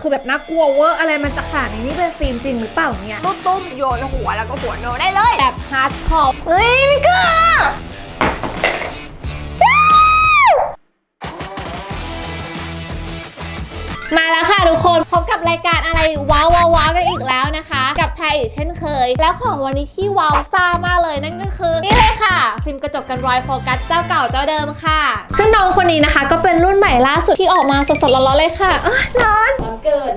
คือแบบน่ากลัวเวอร์อะไรมันจะขนาดนี้นี่เป็นฟิล์มจริงหรือเปล่าเนี่ยตุ้มๆโยนหัวแล้วก็หัวโนได้เลยแบบฮาร์ดคอร์เฮ้ยไม่กล้ามาแล้วค่ะทุกคนพบกับรายการอะไรว้าวว้าวว้าวกันอีกแล้วนะคะ กับแพรอีกเช่นเคย แล้วของวันนี้ที่ว้าวซ่ามากเลยนั่นก็คือนี่เลยค่ะ ฟิล์มกระจกกันรอยโฟกัสเจ้าเก่าเจ้าเดิมค่ะ ซึ่งน้องคนนี้นะคะ ก็เป็นรุ่นใหม่ล่าสุดที่ออกมาสดๆร้อนๆเลยค่ะเอ้ยร้อน เกิน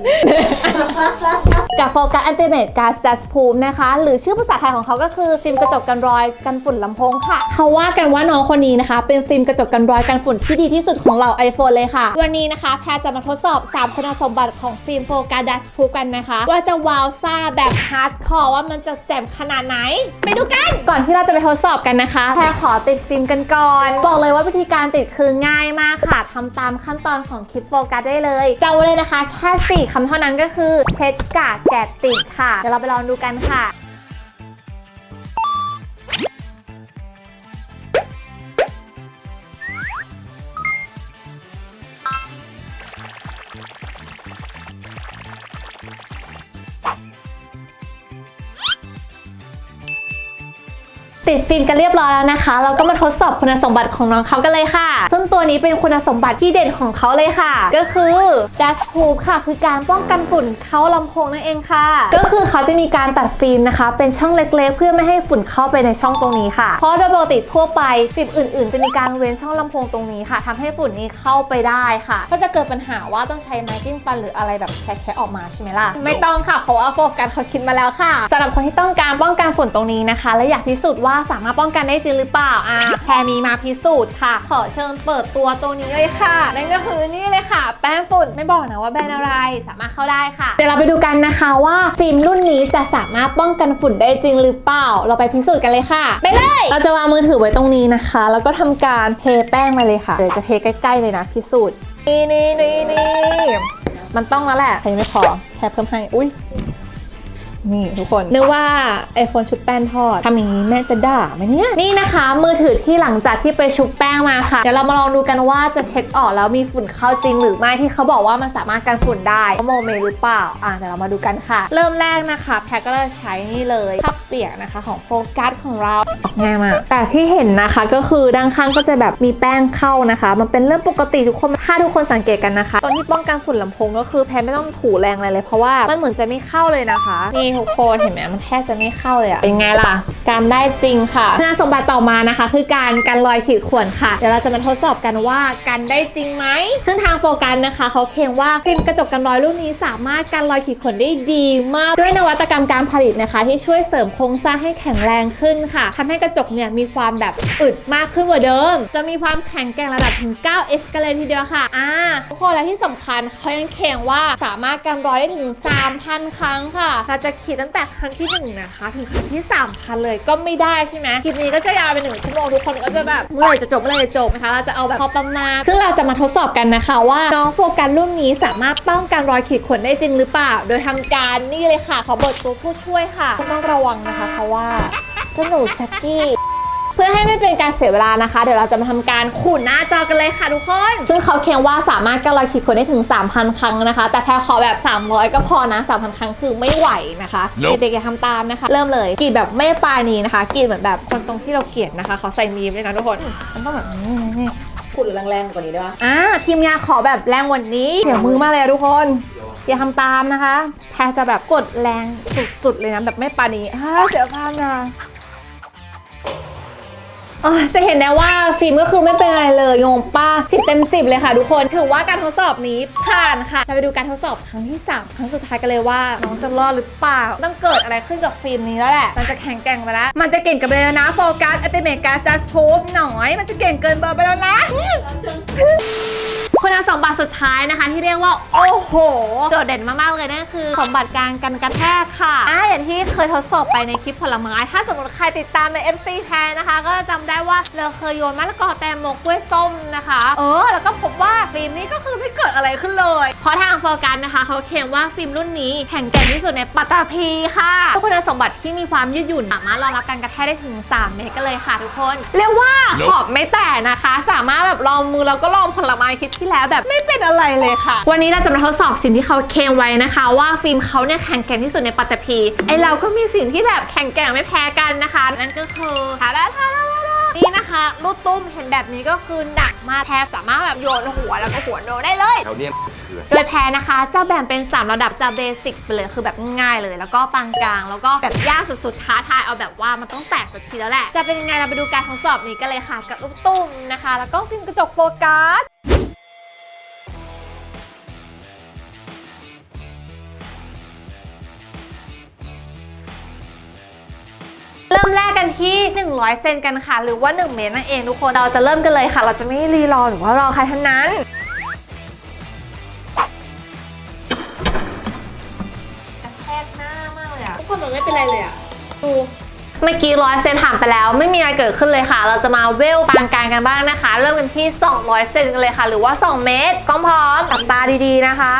กับโฟกัสอันติเมตการ์ดดัสพูมนะคะ หรือชื่อภาษาไทยของเขาก็คือฟิล์มกระจกกันรอยกันฝุ่นลำโพงค่ะ เขาว่ากันว่าน้องคนนี้นะคะ เป็นฟิล์มกระจกกันรอยกันฝุ่นที่ดีที่สุดของเรา iPhone เลยค่ะ วันนี้นะคะ แพรจะมาทดสอบ 3 คุณสมบัติของฟิล์มโฟกัสดัสพูมกันนะคะ ว่าจะว้าวซ่าแบบฮาร์ดคอร์ว่ามันจะแจ่มขนาดไหน ไปดูกัน ก่อนที่เราจะไปทดสอบกันนะคะแพรขอติดฟิล์มกันก่อน บอกเลยว่าวิธีการติดคือง่ายมากค่ะทำตามขั้นตอนของคลิปโฟกัสได้เลยจำไว้เลยนะคะ แค่4คำเท่านั้นก็คือ เช็ดกากแกะติดค่ะ เดี๋ยวเราไปลองดูกันค่ะติดฟิล์มกันเรียบร้อยแล้วนะคะ เราก็มาทดสอบคุณสมบัติของน้องเขากันเลยค่ะ ตัวนี้เป็นคุณสมบัติที่เด่นของเขาเลยค่ะ ก็คือ Dash Proof ค่ะ คือการป้องกันฝุ่นเข้าลำโพงนั่นเองค่ะ ก็คือเขาจะมีการตัดฟิล์มนะคะ เป็นช่องเล็กๆ เพื่อไม่ให้ฝุ่นเข้าไปในช่องตรงนี้ค่ะ เพราะโดยปกติทั่วไปฟิล์มอื่น ๆ จะมีการเว้นช่องลำโพงตรงนี้ค่ะทำให้ฝุ่นนี้เข้าไปได้ค่ะ ก็จะเกิดปัญหาว่าต้องใช้ไม้จิ้มฟันหรืออะไรแบบแคะๆออกมาใช่ไหมล่ะ ไม่ต้องค่ะเพราะว่าโฟกัสเขาคิดมาแล้วค่ะสำหรับคนที่ต้องการป้องกันฝุ่นตรงนี้นะคะ และอยากพิสูจน์ว่าสามารถป้องกันได้จริงหรือเปล่าอะแพรมีมาพิสูจน์ค่ะ ขอเชิญเปิดตัวตัวนี้เลยค่ะ นั่นก็คือนี่เลยค่ะ แป้งฝุ่นไม่บอกนะว่าแบรนด์อะไรสามารถเข้าได้ค่ะ เดี๋ยวเราไปดูกันนะคะว่าฟิล์มรุ่นนี้จะสามารถป้องกันฝุ่นได้จริงหรือเปล่า เราไปพิสูจน์กันเลยค่ะ ไปเลย เราจะวางมือถือไว้ตรงนี้นะคะ แล้วก็ทำการเทแป้งมาเลยค่ะเดี๋ยวจะเทใกล้ๆเลยนะพิสูจน์นี่นี่นี่นี่มันต้องแล้วแหละใครยังไม่พอแค่เพิ่มให้อุ้ย นี่ทุกคนนึกว่า iPhone ชุบแป้งทอดทำอย่างนี้แม่จะด่าไหมเนี่ยนี่นะคะ มือถือที่หลังจากที่ไปชุบแป้งมาค่ะ เดี๋ยวเรามาลองดูกันว่าจะเช็ดออกแล้วมีฝุ่นเข้าจริงหรือไม่ที่เขาบอกว่ามันสามารถกันฝุ่นได้ว่าโมเมหรือเปล่าอะเดี๋ยวเรามาดูกันค่ะ เริ่มแรกนะคะแพรก็จะใช้นี่เลยผ้าเปียกนะคะของโฟกัสของเราออกง่ายมากแต่ที่เห็นนะคะก็คือด้านข้างก็จะแบบมีแป้งเข้านะคะ มันเป็นเรื่องปกติทุกคนถ้าทุกคนสังเกตกันนะคะ ตอนที่ป้องกันฝุ่นลำโพงก็คือแพรไม่ต้องถูแรงอะไรเลยเพราะว่ามันเหมือนจะไม่เข้าเลยนะคะนี่ทุกคนเห็นไหมมันแทบจะไม่เข้าเลยอะเป็นไงล่ะการได้จริงค่ะคุณสมบัติต่อมานะคะ คือการกันรอยขีดข่วนค่ะ เดี๋ยวเราจะมาทดสอบกันว่ากันได้จริงไหม ซึ่งทางโฟกัสนะคะเขาเคลมว่าฟิล์มกระจกกันรอยรุ่นนี้สามารถกันรอยขีดข่วนได้ดีมาก ด้วยนวัตกรรมการผลิตนะคะ ที่ช่วยเสริมโครงสร้างให้แข็งแรงขึ้นค่ะทำให้กระจกเนี่ยมีความแบบอึดมากขึ้นกว่าเดิม จะมีความแข็งแกร่งระดับถึง 9 s กันเลยทีเดียวค่ะอ่าทุกคนและที่สำคัญเขายังเคลมว่าสามารถกันรอยได้ถึง3,000 ครั้งค่ะเราจะขีดตั้งแต่ครั้งที่1นะคะถึงครั้งที่3,000เลยก็ไม่ได้ใช่ไหมคลิปนี้ก็จะยาวไปหนึ่งชั่วโมงทุกคนก็จะแบบเมื่อไหร่จะจบเมื่อไหร่จะจบนะคะเราจะเอาแบบพอประมาณซึ่งเราจะมาทดสอบกันนะคะ ว่าน้องโฟกัสรุ่นนี้สามารถป้องกันรอยขีดข่วนได้จริงหรือเปล่า โดยทำการนี่เลยค่ะขอเบิดตัวผู้ช่วยค่ะต้องระวังนะคะ เพราะว่าเจ้าหนูชักกี้ เพื่อให้ไม่เป็นการเสียเวลานะคะ เดี๋ยวเราจะมาทำการขูดหน้าจอกันเลยค่ะทุกคน ซึ่งเขาเคลมว่าสามารถกันรอยขีดข่วนได้ถึง 3,000 ครั้งนะคะ แต่แพรขอแบบ 300 ก็พอนะ 3,000 ครั้งคือไม่ไหวนะคะ Nope เด็กๆอย่าทำตามนะคะ เริ่มเลยกรีดแบบไม่ปราณีนะคะกรีดเหมือนแบบคนตรงที่เราเกลียดนะคะเขาใส่มีมด้วยนะทุกคน มันต้องแบบนี้นี่ขุดแรงๆกว่านี้ด้วยอ่าทีมงานขอแบบแรงกวันนี้เดี๋ยวมือมากเลยอะทุกคน อย่าทำตามนะคะ แพรจะแบบกดแรงสุดๆเลยนะแบบไม่ปราณีอ่าเสียภาพนะ อ๋อจะเห็นได้ว่าฟิล์มก็คือไม่เป็นอะไรเลยงงป้าสิบเต็มสิบเลยค่ะทุกคนถือว่าการทดสอบนี้ผ่านค่ะเราไปดูการทดสอบครั้งที่3ครั้งสุดท้ายกันเลยว่าน้องจะรอดหรือเปล่าต้องเกิดอะไรขึ้นกับฟิล์มนี้แล้วแหละมันจะแข็งแกร่งไปแล้ว มันจะเก่งกับเลยนะโฟกัสอัติเมกาสดัสพูฟหน่อย มันจะเก่งเกินเบอร์ไปแล้วนะ คุณสมบัติสุดท้ายนะคะ ที่เรียกว่า โอ้โห โดดเด่นมากๆเลยนั่นคือ สมบัติการกันกระแทกค่ะอ่าอย่างที่เคยทดสอบไปในคลิปผลไม้ ถ้าสมมติใครติดตามใน FC แทนนะคะ ก็จะจำได้ว่าเราเคยโยนมะละกอแตงโมกล้วยส้มนะคะ เออ แล้วก็พบว่าฟิล์มนี้ก็คือไม่เกิดอะไรขึ้นเลย เพราะทางโฟกัสนะคะเขาเคลมว่าฟิล์มรุ่นนี้แข็งแกร่งที่สุดในปัตตภีค่ะคุณสมบัติที่มีความยืดหยุ่นสามารถรองรับการกระแทกได้ถึง 3 เมตรกันเลยค่ะทุกคน เรียกว่าขอบไม่แตกนะนะคะ สามารถแบบลองมือแล้วก็ลองผลไม้คลิปที่แล้วแบบไม่เป็นอะไรเลยค่ะ วันนี้เราจะมาทดสอบสิ่งที่เขาเคลมไว้นะคะ ว่าฟิล์มเขาเนี่ยแข็งแกร่งที่สุดในปัตตภีไอเราก็มีสิ่งที่แบบแข็งแกร่งไม่แพ้กันนะคะ นั่นก็คือทาดาทาดาทาดานี่นะคะลูกตุ้มเห็นแบบนี้ก็คือหนักมากแทบสามารถแบบโยนหัวแล้วก็หัวโนได้เลยแถวเนี้ยคือ โดยแพ้นะคะจะแบ่งเป็น 3 ระดับจะเบสิกไปเลยคือแบบง่ายเลย แล้วก็ปานกลาง แล้วก็แบบยากสุดๆท้าทายเอาแบบว่ามันต้องแตกสักทีแล้วแหละ จะเป็นยังไงเราไปดูการทดสอบนี้กันเลยค่ะ กับลูกตุ้มนะคะ แล้วก็ฟิล์มกระจกโฟกัสเริ่มแรกกันที่ 100 เซนกันค่ะ หรือว่า 1 เมตรนั่นเองทุกคน เราจะเริ่มกันเลยค่ะ เราจะไม่รีรอหรือว่ารอใครทั้งนั้น เมื่อกี้ร้อยเซนผ่านไปแล้ว ไม่มีอะไรเกิดขึ้นเลยค่ะ เราจะมาเวลปานกลางกันบ้างนะคะ เริ่มกันที่ 200 เซนกันเลยค่ะ หรือว่า 2 เมตรกล้องพร้อมตับตาดีๆนะคะ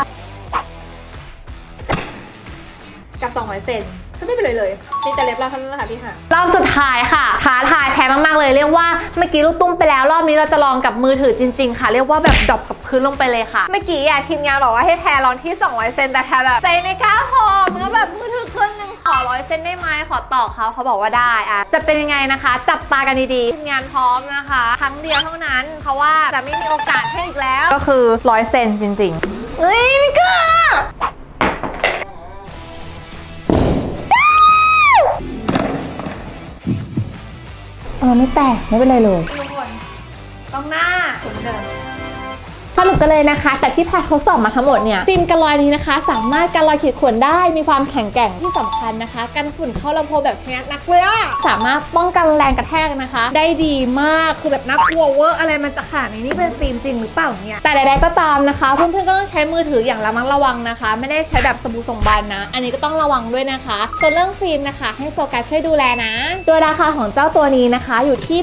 กับ 200 เซน ก็ไม่เป็นไรเลย มีแต่เล็บเราเท่านั้นแหละค่ะพี่ค่ะรอบสุดท้ายค่ะท้าทายแพ้มากๆเลย เรียกว่าเมื่อกี้ลูกตุ้มไปแล้วรอบนี้เราจะลองกับมือถือจริง ๆ ค่ะ เรียกว่าแบบดรอปกับพื้นลงไปเลยค่ะ เมื่อกี้อะทีมงานบอกว่าให้แพ้ลองที่ 200 เซนแต่แพ้แบบใจไม่กล้าพอมันก็แบบมือถือเครื่องนึงขอร้อยเซนได้ไหมขอต่อเขาเขาบอกว่าได้อะจะเป็นยังไงนะคะ จับตากันดีๆทีมงานพร้อมนะคะ ครั้งเดียวเท่านั้น เพราะว่าจะไม่มีโอกาสให้อีกแล้วก็คือ100เซนจริงเฮ้ยไม่กล้า ออไม่แตกไม่เป็นไรเลยทุกคนต้องหน้าเหมือนเดิม รุปกันเลยนะคะแต่ที่แพททดสอบมาทั้งหมดเนี่ยฟิล์มกันรอยนี้นะคะ สามารถกันรอยขีดข่วนได้มีความแข็งแกร่งที่สำคัญนะคะ กันฝุ่นเข้าลำโพงแบบชนิดนักเลยอะสามารถป้องกันแรงกระแทกนะคะ ได้ดีมากคือแบบน่ากลัวเวอร์อะไรมันจะขาดในนี่เป็นฟิล์มจริงหรือเปล่าเนี่ยแต่ใดๆก็ตามนะคะเพื่อนๆก็ต้องใช้มือถืออย่างระมัดระวังนะคะ ไม่ได้ใช้แบบสบู่ส่งบานนะ อันนี้ก็ต้องระวังด้วยนะคะส่วนเรื่องฟิล์มนะคะ ให้โฟกัสช่วยดูแลนะ โดยราคาของเจ้าตัวนี้นะคะ อยู่ที่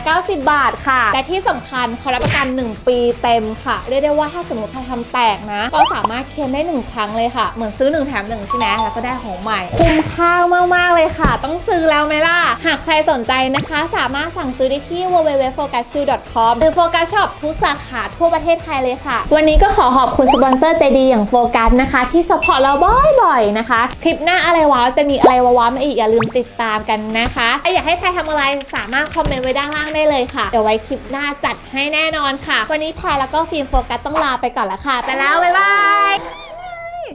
890 บาทค่ะ และที่สำคัญเขารับประกัน 1 ปีเต็มค่ะเรียกได้ว่าถ้าสมมติใครทำแตกนะ ก็สามารถเคลมได้ 1 ครั้งเลยค่ะ เหมือนซื้อ 1 แถม 1 ใช่ไหมแล้วก็ได้ของใหม่ คุ้มค่ามาก ๆ เลยค่ะ ต้องซื้อแล้วไหมล่ะ หากใครสนใจนะคะ สามารถสั่งซื้อได้ที่ www.focasshoe.com หรือ Focus Shop ทุกสาขาทั่วประเทศไทยเลยค่ะ วันนี้ก็ขอขอบคุณสปอนเซอร์ใจดีอย่างโฟกัสนะคะ ที่สปอร์ตเราบ่อยๆนะคะ คลิปหน้าอะไรว้าวจะมีอะไรว้าวๆมาอีกอย่าลืมติดตามกันนะคะถ้าอยากให้แพรทำอะไรสามารถคอมเมนต์ไว้ด้านล่างได้เลยค่ะเดี๋ยวไว้คลิปหน้าจัดให้แน่นอนค่ะ วันนี้แพรแล้วก็ฟิล์มโฟกัสต้องลาไปก่อนแล้วค่ะ ไปแล้ว บ๊ายบาย